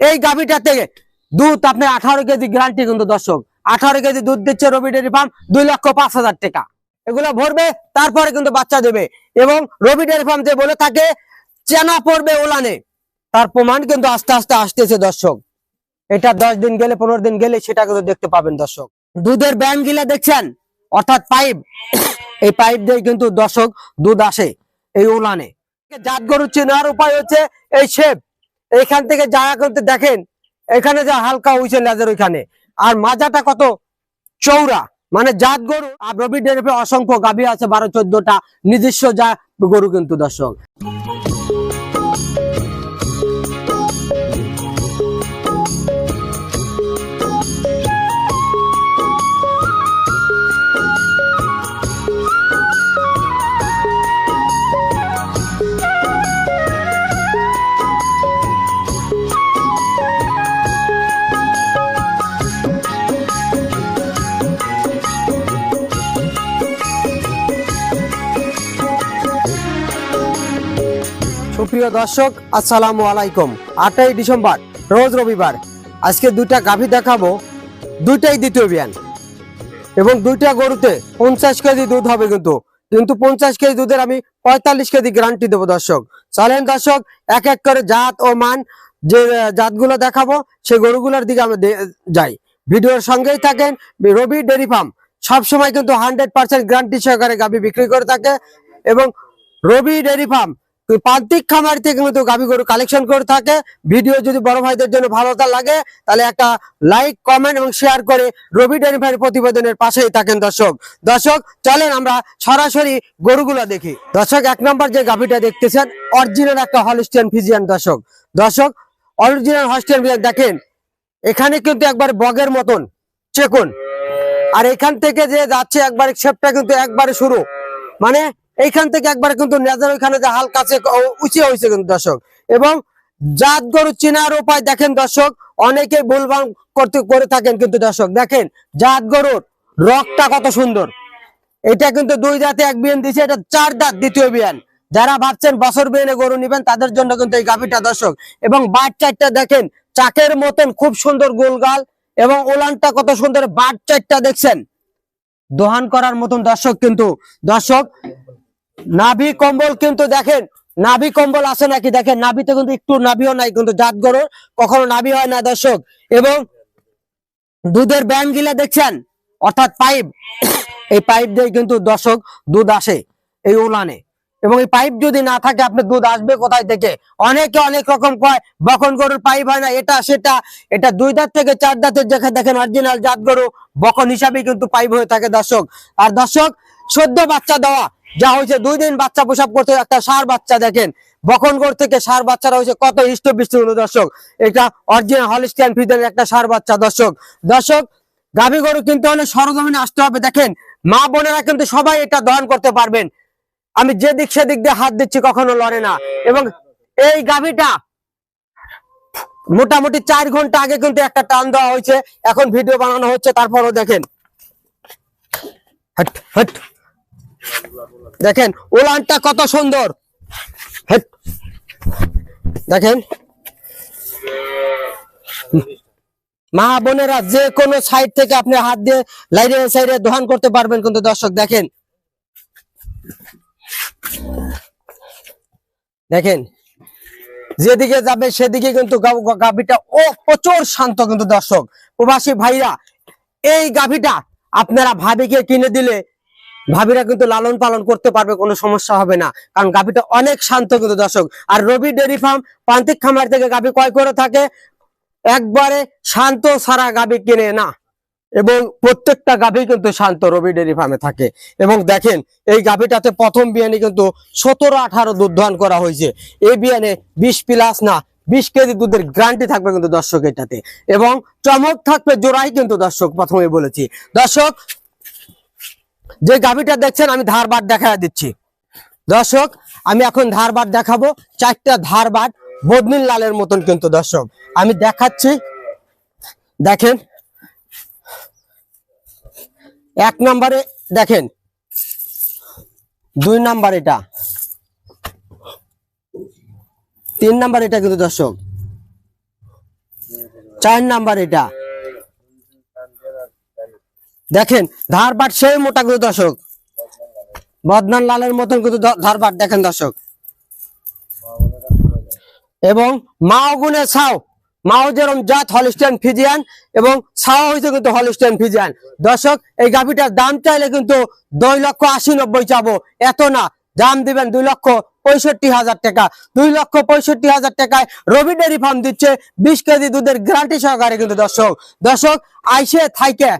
এই গাভিটা থেকে দুধ আপনি আঠারো কেজি গ্যারান্টি কিন্তু দর্শক। আঠারো কেজি দুধ দিচ্ছে রবি ডেয়ারি ফার্ম, দুই লক্ষ পাঁচ হাজার টাকা। এগুলো ভরবে, তারপরে কিন্তু বাচ্চা দেবে। এবং রবি ডেয়ারি ফার্ম যে বলে থাকে, চেনা পড়বে ওলানে তার প্রমাণ কিন্তু আস্তে আস্তে আসতেছে দর্শক। এটা দশ দিন গেলে, পনেরো দিন গেলে সেটা কিন্তু দেখতে পাবেন দর্শক। দুধের ব্যায়াম গিলা দেখছেন? অর্থাৎ পাইপ এই পাইপ দিয়ে কিন্তু দর্শক দুধ আসে এই উলানে। জাত গরু চেনার উপায় হচ্ছে এই শেপ এইখান থেকে যারা কিন্তু দেখেন, এখানে যা হালকা হয়েছে লেজের ওইখানে। আর মাজাটা কত? চৌড়া। মানে জাত গরু, আর রবি অসংখ্য গাভী আছে, বারো, চোদ্দটা নিজস্ব যা গরু কিন্তু দর্শক। সুপ্রিয় দর্শক, আসসালামু আলাইকুম। আটই ডিসেম্বর, রোজ রবিবার। আজকে দুইটা গাভী দেখাবো। দুইটাই দ্বিতীয় বিয়ান এবং দুইটা গরুতে পঞ্চাশ কেজি দুধ হবে কিন্তু। কিন্তু পঞ্চাশ কেজি দুধের আমি পঁয়তাল্লিশ কেজি গ্যারান্টি দেবো দর্শক। চলেন দর্শক, এক এক করে জাত ও মান যে জাতগুলো দেখাবো, সেই গরুগুলোর দিকে আমরা যাই। ভিডিওর সঙ্গেই থাকেন রবি ডেরি ফার্ম। সবসময় কিন্তু হান্ড্রেড পার্সেন্ট গ্যারান্টি সহকারে গাভী বিক্রি করে থাকে। এবং রবি ডেরি ফার্ম প্রান্তিক খামার থেকে কিন্তু গাভী গরু কালেকশন করে থাকে। ভিডিও যদি বড় ভাইদের জন্য ভালোটা লাগে, তাহলে একটা লাইক কমেন্ট এবং শেয়ার করে রবি ফার্মের প্রতিবেদনের পাশেই থাকেন দর্শক। দর্শক, চলেন আমরা সরাসরি গরুগুলো দেখি। দর্শক, এক নম্বর যে গাভীটা দেখতেছেন অরিজিনাল একটা হলিস্টিয়ান ফিজিয়ান দর্শক। দর্শক অরিজিনাল হলিস্টিয়ান ফিজিয়ান দেখেন, এখানে কিন্তু একবার বগের মতন, চেকুন। আর এখান থেকে যে যাচ্ছে একবার শেপটা কিন্তু একবারে শুরু। মানে এইখান থেকে একবার কিন্তু নেজার ওইখানে যে হালকা উঁচিয়ে হয়েছে কিন্তু দর্শক। এবং জাত গরু চেনার উপায় দেখেন দর্শক অনেকে ভুলভাল করতে, করে থাকেন কিন্তু দর্শক। দেখেন, জাত গরুর রকটা কত সুন্দর। এটা কিন্তু দুই দাঁতে এক বিয়ান দিছে, এটা চার দাঁত দ্বিতীয় বিয়ান। যারা ভাবছেন বছর বিয়ানে গরু নিবেন, তাদের জন্য কিন্তু এই গাভিটা দর্শক। এবং বাট চারটা দেখেন, চাকের মতন খুব সুন্দর গোলগাল এবং ওলানটা কত সুন্দর বাট চারটা দেখছেন। দোহান করার মতন দর্শক কিন্তু, দর্শক নাভি কম্বল কিন্তু দেখেন, নাভি কম্বল আছে নাকি? দেখেন, নাভিতে কিন্তু একটু নাভিও নাই, কিন্তু জাত কখনো নাভি হয় না, দর্শক। এবং দুধের ব্যায়াম গিলা দেখছেন? অর্থাৎ পাইপ। এই পাইপ দিয়ে কিন্তু দর্শক দুধ আসে এই উলানে। এবং এই পাইপ যদি না থাকে আপনি দুধ আসবে কোথায় থেকে? অনেকে অনেক রকম কয়, বকন গরুর পাইপ হয় না, এটা, সেটা। এটা দুই দাঁত থেকে চার দাঁতের যেখানে দেখেন অরিজিনাল জাত গরু, বকন হিসাবে কিন্তু পাইপ হয়ে থাকে, দর্শক। আর দর্শক, সদ্য বাচ্চা দেওয়া যা হয়েছে, দুই দিন বাচ্চা প্রসাব করতে একটা সার বাচ্চা দেখেন। বকনগড় থেকে সার বাচ্চারা হয়েছে, কত হৃষ্টপুষ্ট হলো দর্শক। এটা অরিজিনাল হলিস্টিয়ান ফিদের একটা সার বাচ্চা দর্শক। দর্শক, গাভী গরু কিনতে হলে সরজমিনে আসতে হবে। দেখেন, মা বোনেরা কিন্তু সবাই এটা দহন করতে পারবেন। আমি যে দিক সেদিক দিয়ে হাত দিচ্ছি, কখনো লড়ে না। এবং এই গাভীটা মোটামুটি চার ঘণ্টা আগে কিন্তু একটা টান দেওয়া হয়েছে। এখন ভিডিও বানানো হচ্ছে, তারপরও দেখেন। Hot hot. দেখেন, উলানটা কত সুন্দর। দেখেন। মা বোনেরা যে কোনো সাইড থেকে আপনি হাত দিয়ে লাইনে সাইডে দোহান করতে পারবেন, কিন্তু দর্শক, দেখেন। দেখেন। যেদিকে যাবে সেদিকে কিন্তু গাভীটা, ও, প্রচুর শান্ত কিন্তু দর্শক। প্রবাসী ভাইরা, এই গাভীটা আপনারা ভাবিকে কিনে দিলে ভাবিরা কিন্তু লালন পালন করতে পারবে, কোনো সমস্যা হবে না। কারণ গাভীটা অনেক শান্ত কিন্তু দর্শক। আর রবি ডেয়ারি ফার্ম, প্রান্তিক খামার থেকে গাভী ক্রয় করে থাকে। একবারে শান্ত সারা গাভী কিনে না। এবং প্রত্যেকটা গাভী কিন্তু শান্ত রবি ডেয়ারি ফার্মে থাকে। এবং দেখেন, এই গাভীটাতে প্রথম বিয়ানে কিন্তু সতেরো আঠারো দুধ দহন করা হয়েছে। এই বিয়ানে বিশ প্লাস না, বিশ কেজি দুধের গ্যারান্টি থাকবে কিন্তু দর্শক এটাতে। এবং চমক থাকবে জোড়াই কিন্তু দর্শক প্রথমে বলেছি। দর্শক যে গাভীটা দেখছেন, আমি ধার ধারবাট দেখা দিচ্ছি। দর্শক, আমি এখন ধার ধারবাট দেখাবো। চারটা ধারবাট বদনিল লালের মতন কিন্তু, দর্শক। আমি দেখাচ্ছি। দেখেন। এক নম্বরে, দেখেন। দুই নাম্বার এটা। তিন নাম্বার এটা কিন্তু, দর্শক। চার নাম্বার এটা। দেখেন ধারবাট সেই মোটা কিন্তু দর্শক। বদনান লালের মতন কিন্তু ধারবাট দেখেন দর্শক। এবং মাও গুনে ছাও। মাও যেরকম জাত হলিস্টিয়ান ফিজিয়ান এবং ছাও হয়েছে কিন্তু হলিস্টিয়ান ফিজিয়ান দর্শক, এই গাভিটার দাম চাইলে কিন্তু দুই লক্ষ আশি নব্বই চাবো। এত না, দাম দিবেন দুই লক্ষ পঁয়ষট্টি হাজার টাকা। দুই লক্ষ পঁয়ষট্টি হাজার টাকায় রবি ডেয়ারি ফার্ম দিচ্ছে বিশ কেজি দুধের গ্যারান্টি সহকারে কিন্তু দর্শক। দর্শক, আইসে থাইকে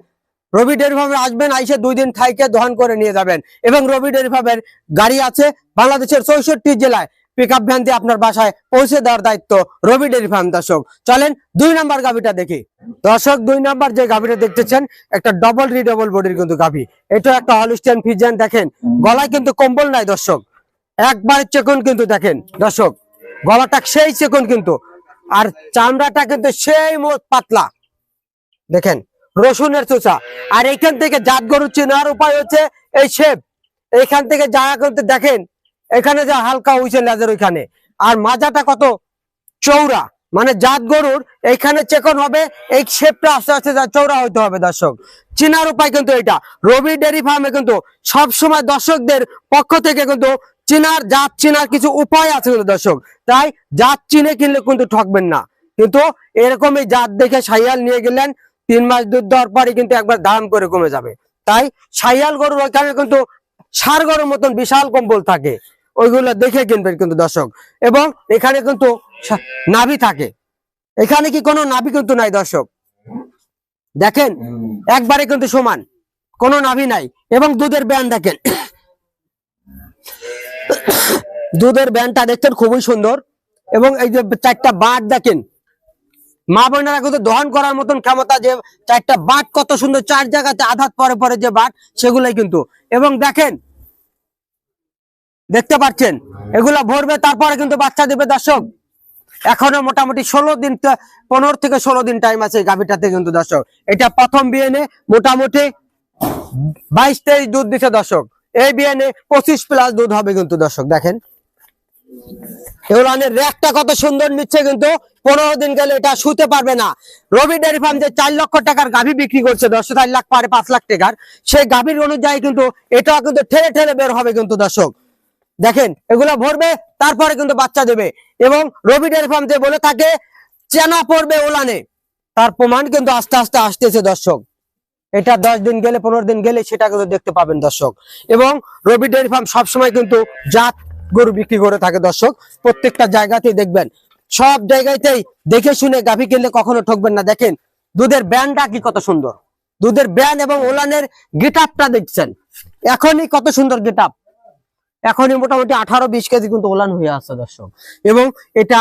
রবি ডেয়ারি ফার্মে আসবেন, আইসে দুই দিন থাইকে দহন করে নিয়ে যাবেন। এবং রবি ডেয়ারি ফার্মের গাড়ি আছে বাংলাদেশের চৌষট্টি জেলায় পিক আপ ভ্যান দিয়ে আপনার বাসায় পৌঁছে দেওয়ার দায়িত্ব রবি ডেয়ারি ফার্ম দর্শক। চলেন দুই নাম্বার গাভিটা দেখি। দর্শক, দুই নাম্বার যে গাভিটা দেখতেছেন, একটা ডবল রিডবল বডির কিন্তু গাভি। এটা একটা হলিস্টিয়ান ফিজিয়ান দেখেন, গলায় কিন্তু কম্বল নাই দর্শক। একবার চেকন কিন্তু দেখেন, দর্শক, গলাটা সেই চেকন কিন্তু, আর চামড়াটা কিন্তু সেই মোট পাতলা। দেখেন রসুনের চোচা। আর এখান থেকে জাত গরু চেনার উপায় হচ্ছে এই শেপ। এখান থেকে জায়গা করতে দেখেন, এখানে যা হালকা হয়েছে লেজের ওইখানে। আর মাজাটা কত? চৌড়া মানে জাত গরুর এইখানে চেকন হবে, এই শেপটা আস্তে আস্তে যা চৌড়া হইতে হবে দর্শক। চিনার উপায় কিন্তু এটা রবি ডেয়ারি ফার্মে কিন্তু সব সময় দর্শকদের পক্ষ থেকে কিন্তু চিনার, জাত চিনার কিছু উপায় আছে কিন্তু দর্শক। তাই জাত চিনে কিনলে কিন্তু ঠকবেন না। কিন্তু এরকমই জাত দেখে সাইয়াল নিয়ে গেলেন তিন মাস দুধ দেওয়ার পরে কিন্তু একবার দাম করে কমে যাবে। তাই সাইয়াল গরুর ওইখানে কিন্তু সার গরুর মতন বিশাল কম্বল থাকে। ওইগুলো দেখে কিনবেন কিন্তু দর্শক। এবং এখানে কিন্তু নাভি থাকে। এখানে কি কোনো নাভি কিন্তু নাই দর্শক? দেখেন, একবারে কিন্তু সমান। কোনো নাভি নাই। এবং দুধের ব্যান দেখেন। দুধের ব্যানটা দেখছেন খুবই সুন্দর। এবং এই যে চারটা বাট দেখেন মা বোনেরা কিন্তু দহন করার মতন ক্ষমতা যে চারটা বাট কত সুন্দর, চার জায়গাতে আঘাত পরে পরে যে বাট সেগুলাই কিন্তু। এবং দেখেন, দেখতে পাচ্ছেন, এগুলা ভরবে, তারপরে কিন্তু বাচ্চা দেবে দর্শক। এখনও মোটামুটি ষোলো দিন পনেরো থেকে ষোলো দিন টাইম আছে এই গাভিটাতে কিন্তু দর্শক। এটা প্রথম বিয়েনে মোটামুটি বাইশ তেইশ দুধ দিচ্ছে দর্শক। এই বিয়েনে পঁচিশ প্লাস দুধ হবে কিন্তু দর্শক, দেখেন। কত সুন্দর নিচ্ছে কিন্তু পনেরো দিন গেলে এটা শুতে পারবে না। রবি ডেয়ারি ফার্ম যে চার লক্ষ টাকার গাভি বিক্রি করছে দশ চার লাখ পারে পাঁচ লাখ টাকার, সেই গাভীর অনুযায়ী কিন্তু এটাও কিন্তু ঠেলে ঠেলে বের হবে কিন্তু দর্শক। দেখেন, এগুলো ভরবে, তারপরে কিন্তু বাচ্চা দেবে। এবং রবি ডেয়ারি ফার্ম যে বলে থাকে, চেনা পড়বে ওলানে। তার প্রমাণ কিন্তু আস্তে আস্তে আসতেছে দর্শক। এটা দশ দিন গেলে, পনেরো দিন গেলে সেটা কিন্তু দেখতে পাবেন দর্শক। এবং রবি ডেয়ারি ফার্ম সবসময় কিন্তু জাত গরু বিক্রি করে থাকে দর্শক। প্রত্যেকটা জায়গাতেই দেখবেন। সব জায়গাতেই দেখে শুনে গাভী কিনলে কখনো ঠকবেন না। দেখেন, দুধের ব্যান্ডটা কি কত সুন্দর। দুধের ব্যান এবং ওলানের গেটআপটা দেখছেন। এখনই কত সুন্দর গেটআপ এখনই মোটামুটি আঠারো বিশ কেজি কিন্তু ওলান হয়ে আসছে দর্শক। এবং এটা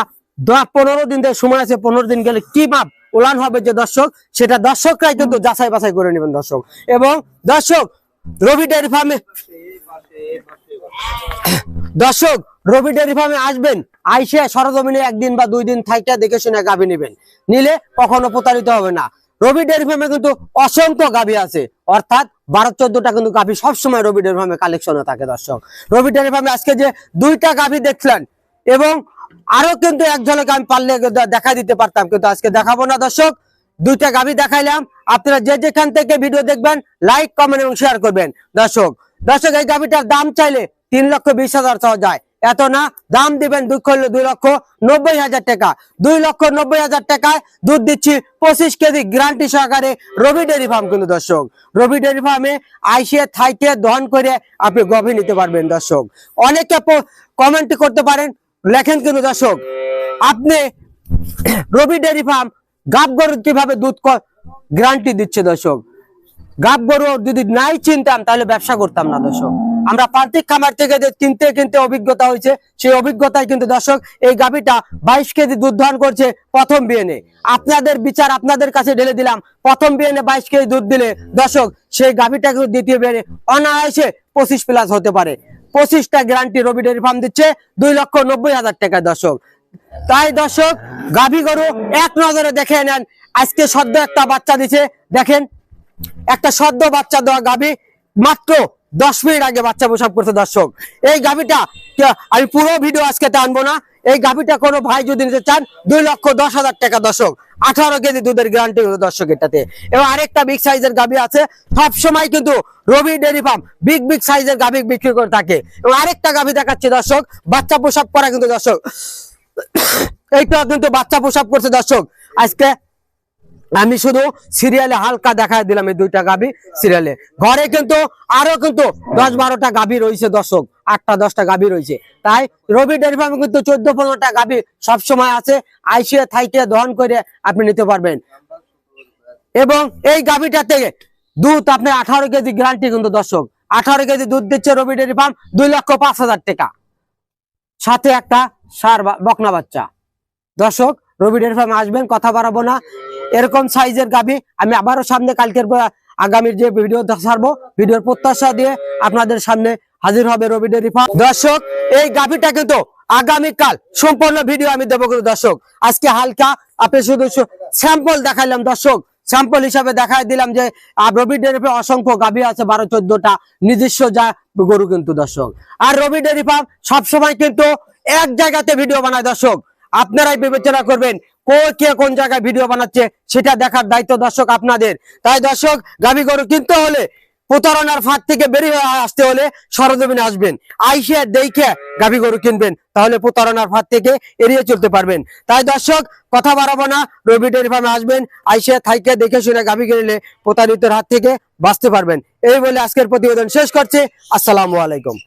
পনেরো দিন ধরে সময় আছে, পনেরো দিন গেলে কি মাপ ওলান হবে যে দর্শক, সেটা দর্শকরাই কিন্তু যাচাই বাছাই করে নেবেন দর্শক। এবং দর্শক, রবি ডেয়ারি ফার্মে দর্শক, রবি ডেয়ারি ফার্মে আসবেন, আইসে সরজমিনে একদিন বা দুই দিন থাইটা দেখে শুনে গাভি নেবেন। নিলে কখনো প্রতারিত হবে না। রবি ডেয়ারি ফার্মে কিন্তু অসংখ্য গাভি আছে। অর্থাৎ বারো চোদ্দটা কিন্তু গাভি সবসময় রবি ডেয়ারি ফার্মে কালেকশনে থাকে দর্শক। রবি ডেয়ারি ফার্মে আজকে যে দুইটা গাভি দেখলেন, এবং আরও কিন্তু এক ঝলকে আমি পারলে দেখা দিতে পারতাম, কিন্তু আজকে দেখাবো না দর্শক। দুইটা গাভি দেখাইলাম। আপনারা যে যেখান থেকে ভিডিও দেখবেন লাইক কমেন্ট এবং শেয়ার করবেন। দর্শক দর্শক, এই গাভিটার দাম চাইলে তিন লক্ষ বিশ হাজার চাওয়া যায়। এত না? দাম দিবেন দুই করলে দুই লক্ষ নব্বই হাজার টাকা। দুই লক্ষ নব্বই হাজার টাকায় দুধ দিচ্ছি পঁচিশ কেজি গ্যারান্টি সহকারে রবি ডেয়ারি ফার্ম কিন্তু দর্শক। রবি ডেয়ারি ফার্মে আইসিয়ে থাইকে দহন করে আপনি গভীর নিতে পারবেন দর্শক। অনেকে কমেন্ট করতে পারেন, লেখেন কিন্তু দর্শক, আপনি রবি ডেয়ারি ফার্ম গাব গরু কীভাবে দুধ গ্যারান্টি দিচ্ছে দর্শক। গাব গরু যদি নাই চিনতাম তাহলে ব্যবসা করতাম না দর্শক। আমরা প্রান্তিক খামার থেকে যে কিনতে কিনতে অভিজ্ঞতা হয়েছে, সেই অভিজ্ঞতায় কিন্তু দর্শক, এই গাভিটা বাইশ কেজি দুধ ধান করছে প্রথম বিয়েনে আপনাদের বিচার আপনাদের কাছে ঢেলে দিলাম, প্রথম বিয়েনে বাইশ কেজি দুধ দিলে দর্শক, সেই গাভিটা কিন্তু দ্বিতীয় বিয়েনে অনায়াসে পঁচিশ প্লাস হতে পারে। পঁচিশটা গ্যারান্টি রবি ডেয়ারি ফার্ম দিচ্ছে, দুই লক্ষ নব্বই হাজার টাকা দর্শক। তাই দর্শক, গাভী গরু এক নজরে দেখে নেন, আজকে সদ্য একটা বাচ্চা দিছে, দেখেন, একটা সদ্য বাচ্চা দেওয়া গাভী, মাত্র দশ মিনিট আগে বাচ্চা প্রসাব করছে দর্শক। এই গাভীটা আমি পুরো ভিডিও আজকে টানবো না। এই গাভিটা কোনো ভাই যদি নিতে চান, দুই লক্ষ দশ হাজার টাকা দর্শক। আঠারো কেজি দুধের গ্যারান্টি হলো দর্শক এটাতে। এবং আরেকটা বিগ সাইজের গাভি আছে। সব সময় কিন্তু Robi dairy farm big big সাইজের গাভি বিক্রি করে থাকে। এবং আরেকটা গাভি দেখাচ্ছে দর্শক। বাচ্চা প্রসাব করা কিন্তু দর্শক। এইটা কিন্তু বাচ্চা প্রসাব করছে দর্শক। আজকে আমি শুধু সিরিয়ালে হালকা দেখা দিলাম এই দুইটা গাভি সিরিয়ালে ঘরে কিন্তু আরও কিন্তু দশ বারোটা গাভি রয়েছে দর্শক, আটটা দশটা গাভি রয়েছে। তাই রবি ডেয়ারি ফার্মে কিন্তু চোদ্দ পনেরোটা গাভি সবসময় আছে আইসিয়ে থাইকে দহন করে আপনি নিতে পারবেন। এবং এই গাভিটা থেকে দুধ আপনি আঠারো কেজি গ্যারান্টি কিন্তু দর্শক, আঠারো কেজি দুধ দিচ্ছে রবি ডেয়ারি ফার্ম দুই লক্ষ পাঁচ হাজার টাকা। সাথে একটা সার বকনা বাচ্চা। দর্শক, রবি ডেয়ারি ফার্মে আসবেন, কথা বাড়াবো না। এরকম সাইজের গাভি আমি আবারও সামনে কালকের আগামীর যে ভিডিও ছাড়বো ভিডিওর প্রত্যাশা দিয়ে আপনাদের সামনে হাজির হবে রবি ডেয়ারি ফার্ম। দর্শক, এই গাভিটা কিন্তু আগামীকাল সম্পূর্ণ ভিডিও আমি দেবো দর্শক। আজকে হালকা আপনি শুধু স্যাম্পল দেখাইলাম দর্শক। স্যাম্পল হিসাবে দেখাই দিলাম যে রবি ডেয়ারি ফার্ম অসংখ্য গাভি আছে, বারো, চোদ্দটা নিজস্ব যা গরু কিন্তু দর্শক। আর রবি ফার্ম সবসময় কিন্তু এক জায়গাতে ভিডিও বানায় দর্শক। আপনারাই বিবেচনা করবেন কো কোন জায়গায় ভিডিও বানাচ্ছে, সেটা দেখার দায়িত্ব দর্শক আপনাদের। তাই দর্শক, গাভী গরু কিনতে হলে, প্রতারণার ফাঁদ থেকে বেরিয়ে আসতে হলে সরজমিনে আসবেন। আইসে দেখে গাভী গরু কিনবেন, তাহলে প্রতারণার ফাঁদ থেকে এড়িয়ে চলতে পারবেন। তাই দর্শক, কথা বাড়াবো না, রবি ডেয়ারি ফার্মে আসবেন, আইসে থাইকে দেখে শুনে গাভী কিনলে প্রতারিতের হাত থেকে বাঁচতে পারবেন। এই বলে আজকের প্রতিবেদন শেষ করছে। আসসালামু আলাইকুম।